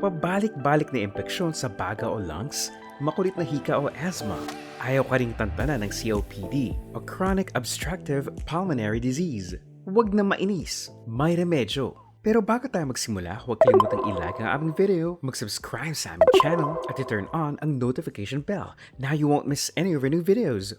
pabalik-balik na impeksyon sa baga o lungs, makulit na hika o asthma, ayaw ka ring tantanan ng COPD o chronic obstructive pulmonary disease. Huwag na mainis, may remedyo. Pero bago tayo magsimula, huwag kalimutang i-like ang aming video, mag-subscribe sa aming channel, at i-turn on ang notification bell. Now you won't miss any of our new videos.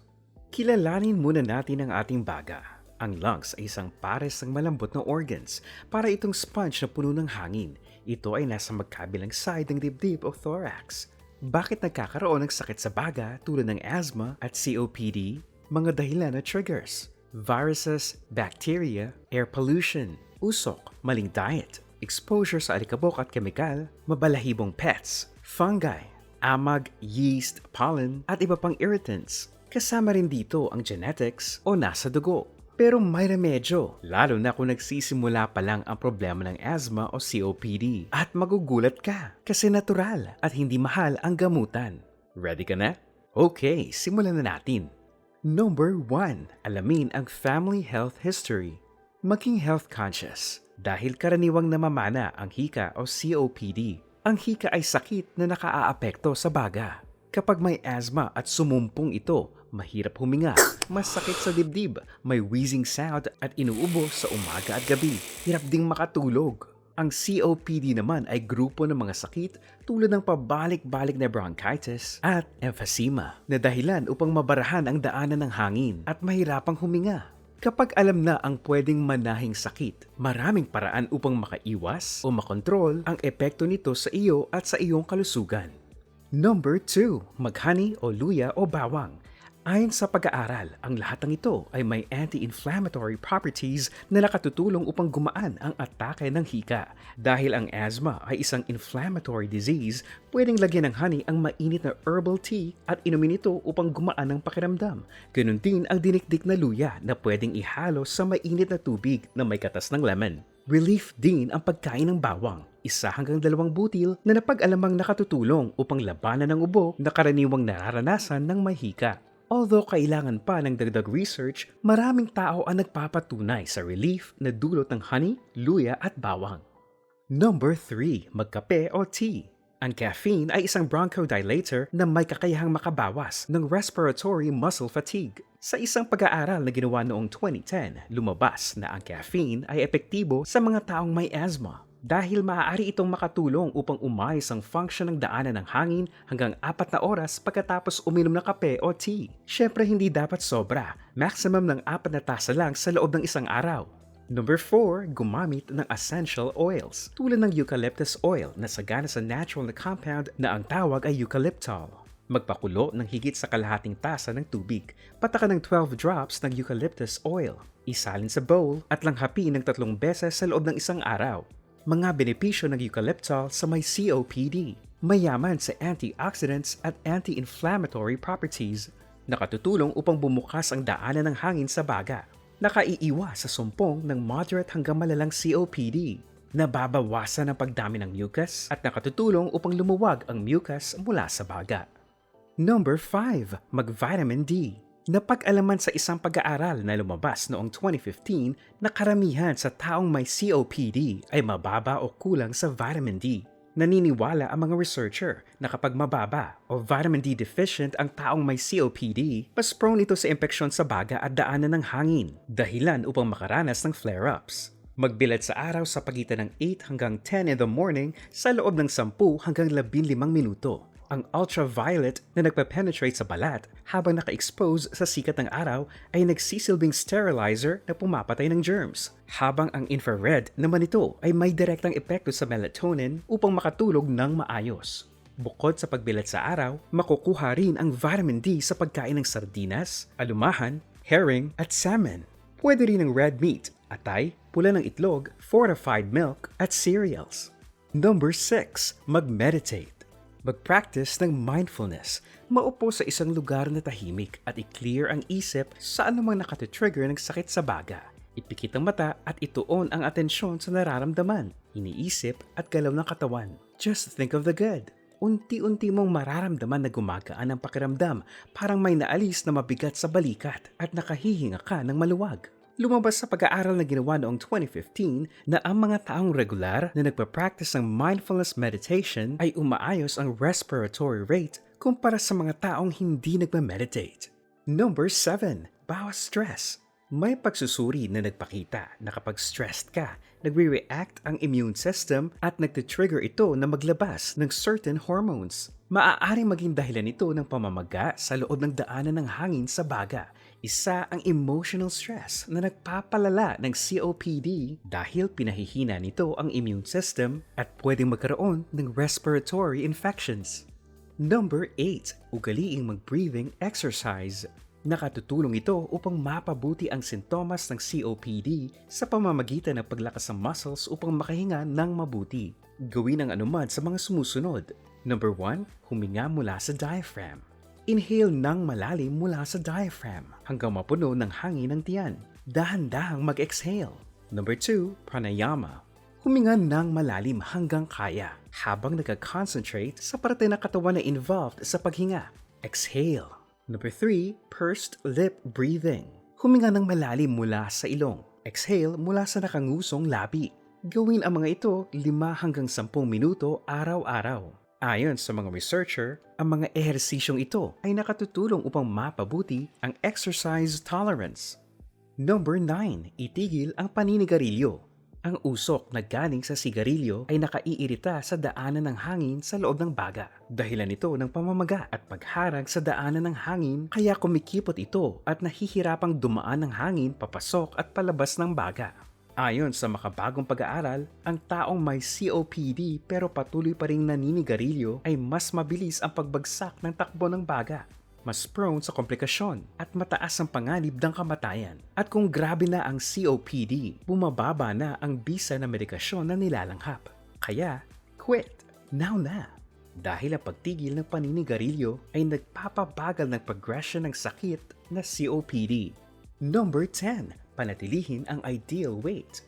Kilalanin muna natin ang ating baga. Ang lungs ay isang pares ng malambot na organs para itong sponge na puno ng hangin. Ito ay nasa magkabilang side ng dibdib o thorax. Bakit nagkakaroon ng sakit sa baga tulad ng asthma at COPD? Mga dahilan na triggers. Viruses, bacteria, air pollution, usok, maling diet, exposure sa alikabok at kemikal, mabalahibong pets, fungi, amag, yeast, pollen, at iba pang irritants. Kasama rin dito ang genetics o nasa dugo. Pero may remedyo, lalo na kung nagsisimula pa lang ang problema ng asthma o COPD. At magugulat ka kasi natural at hindi mahal ang gamutan. Ready ka na? Okay, simulan na natin. Number 1. Alamin ang family health history. Maging health conscious dahil karaniwang namamana ang hika o COPD. Ang hika ay sakit na nakaaapekto sa baga. Kapag may asthma at sumumpong ito, mahirap huminga, masakit sa dibdib, may wheezing sound at inuubo sa umaga at gabi. Hirap ding makatulog. Ang COPD naman ay grupo ng mga sakit tulad ng pabalik-balik na bronchitis at emphysema na dahilan upang mabarahan ang daanan ng hangin at mahirapang huminga. Kapag alam na ang pwedeng manahing sakit, maraming paraan upang makaiwas o makontrol ang epekto nito sa iyo at sa iyong kalusugan. Number 2. Maghani o luya o bawang. Ayon sa pag-aaral, ang lahat ng ito ay may anti-inflammatory properties na nakatutulong upang gumaan ang atake ng hika. Dahil ang asthma ay isang inflammatory disease, pwedeng lagyan ng honey ang mainit na herbal tea at inumin ito upang gumaan ang pakiramdam. Ganun din ang dinikdik na luya na pwedeng ihalo sa mainit na tubig na may katas ng lemon. Relief din ang pagkain ng bawang, isa hanggang dalawang butil na napag-alamang nakatutulong upang labanan ng ubo na karaniwang nararanasan ng may hika. Although kailangan pa ng dagdag research, maraming tao ang nagpapatunay sa relief na dulot ng honey, luya at bawang. Number 3. Magkape o tea. Ang caffeine ay isang bronchodilator na may kakayahang makabawas ng respiratory muscle fatigue. Sa isang pag-aaral na ginawa noong 2010, lumabas na ang caffeine ay epektibo sa mga taong may asthma dahil maaari itong makatulong upang umayos ang function ng daanan ng hangin hanggang apat na oras pagkatapos uminom ng kape o tea. Siyempre hindi dapat sobra, maximum ng apat na tasa lang sa loob ng isang araw. Number 4, gumamit ng essential oils tulad ng eucalyptus oil na sagana sa natural na compound na ang tawag ay eucalyptol. Magpakulo ng higit sa kalahating tasa ng tubig, pataka ng 12 drops ng eucalyptus oil, isalin sa bowl at langhapin ng tatlong beses sa loob ng isang araw. Mga benepisyo ng eucalyptol sa may COPD. Mayaman sa antioxidants at anti-inflammatory properties. Nakatutulong upang bumukas ang daanan ng hangin sa baga. Nakaiiwas sa sumpong ng moderate hanggang malalang COPD. Nababawasan ang pagdami ng mucus at nakatutulong upang lumuwag ang mucus mula sa baga. Number 5. Mag-vitamin D. Napag-alaman sa isang pag-aaral na lumabas noong 2015 na karamihan sa taong may COPD ay mababa o kulang sa vitamin D. Naniniwala ang mga researcher na kapag mababa o vitamin D deficient ang taong may COPD, mas prone ito sa impeksyon sa baga at daanan ng hangin, dahilan upang makaranas ng flare-ups. Magbilad sa araw sa pagitan ng 8 hanggang 10 in the morning sa loob ng 10 hanggang 15 minuto ang ultraviolet na nagpa-penetrate sa balat habang naka-expose sa sikat ng araw ay nagsisilbing sterilizer na pumapatay ng germs, habang ang infrared naman ito ay may direktang epekto sa melatonin upang makatulog ng maayos. Bukod sa pagbilad sa araw, makukuha rin ang vitamin D sa pagkain ng sardinas, alumahan, herring at salmon. Pwede rin ng red meat, atay, pula ng itlog, fortified milk at cereals. Number 6. Mag-meditate. Mag-practice ng mindfulness. Maupo sa isang lugar na tahimik at i-clear ang isip sa anumang nakatitrigger ng sakit sa baga. Ipikit ang mata at ituon ang atensyon sa nararamdaman, iniisip at galaw ng katawan. Just think of the good. Unti-unti mong mararamdaman na gumagaan ang pakiramdam, parang may naalis na mabigat sa balikat at nakahihinga ka ng maluwag. Lumabas sa pag-aaral na ginawa noong 2015 na ang mga taong regular na nagpa-practice ng mindfulness meditation ay umaayos ang respiratory rate kumpara sa mga taong hindi nagma-meditate. Number 7. Bawas stress. May pagsusuri na nagpakita na kapag stressed ka, nagre-react ang immune system at nagtitrigger ito na maglabas ng certain hormones. Maaaring maging dahilan ito ng pamamaga sa loob ng daanan ng hangin sa baga. Isa ang emotional stress na nagpapalala ng COPD dahil pinahihina nito ang immune system at pwedeng magkaroon ng respiratory infections. Number 8. Ugaliing mag-breathing exercise. Nakatutulong ito upang mapabuti ang sintomas ng COPD sa pamamagitan ng paglakas ng muscles upang makahinga ng mabuti. Gawin ang anuman sa mga sumusunod. Number 1. Huminga mula sa diaphragm. Inhale ng malalim mula sa diaphragm hanggang mapuno ng hangin ng tiyan. Dahan-dahang mag-exhale. Number 2. Pranayama. Huminga ng malalim hanggang kaya habang nagka-concentrate sa parte ng katawan na involved sa paghinga. Exhale. Number 3. Pursed lip breathing. Huminga ng malalim mula sa ilong. Exhale mula sa nakangusong labi. Gawin ang mga ito 5 hanggang 10 minuto araw-araw. Ayon sa mga researcher, ang mga ehersisyong ito ay nakatutulong upang mapabuti ang exercise tolerance. Number 9. Itigil ang paninigarilyo. Ang usok na galing sa sigarilyo ay nakaiirita sa daanan ng hangin sa loob ng baga. Dahilan ito ng pamamaga at pagharag sa daanan ng hangin kaya kumikipot ito at nahihirapang dumaan ng hangin papasok at palabas ng baga. Ayon sa makabagong pag-aaral, ang taong may COPD pero patuloy pa ring naninigarilyo ay mas mabilis ang pagbagsak ng takbo ng baga mas prone sa komplikasyon at mataas ang panganib ng kamatayan. At kung grabe na ang COPD, bumababa na ang bisa na medikasyon na nilalanghap. Kaya, quit! Now na! Dahil ang pagtigil ng paninigarilyo ay nagpapabagal ng progression ng sakit na COPD. Number 10. Panatilihin ang ideal weight.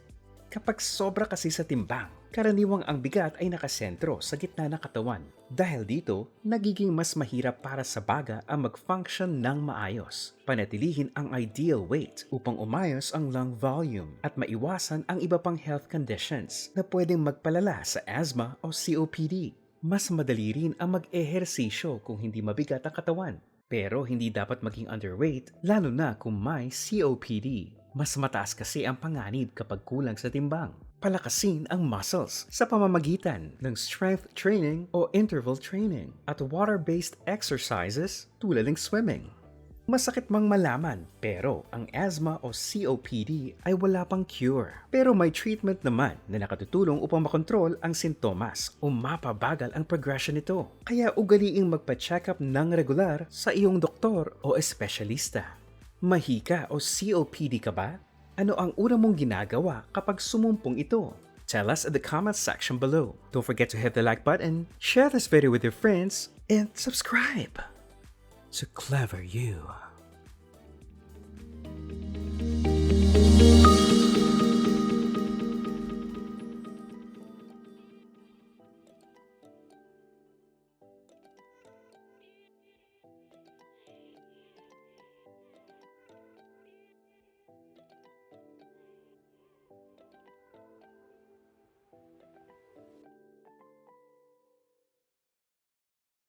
Kapag sobra kasi sa timbang, karaniwang ang bigat ay nakasentro sa gitna ng katawan. Dahil dito, nagiging mas mahirap para sa baga ang mag-function ng maayos. Panatilihin ang ideal weight upang umayos ang lung volume at maiwasan ang iba pang health conditions na pwedeng magpalala sa asthma o COPD. Mas madali rin ang mag-ehersisyo kung hindi mabigat ang katawan. Pero hindi dapat maging underweight lalo na kung may COPD. Mas mataas kasi ang panganib kapag kulang sa timbang. Palakasin ang muscles sa pamamagitan ng strength training o interval training at water-based exercises tulad ng swimming. Masakit mang malaman, pero ang asthma o COPD ay wala pang cure. Pero may treatment naman na nakatutulong upang makontrol ang sintomas o mapabagal ang progression nito. Kaya ugaliing magpa-check up ng regular sa iyong doktor o espesyalista. Mahika o COPD ka ba? Ano ang una mong ginagawa kapag sumumpong ito? Tell us in the comments section below. Don't forget to hit the like button, share this video with your friends, and subscribe to Clever You.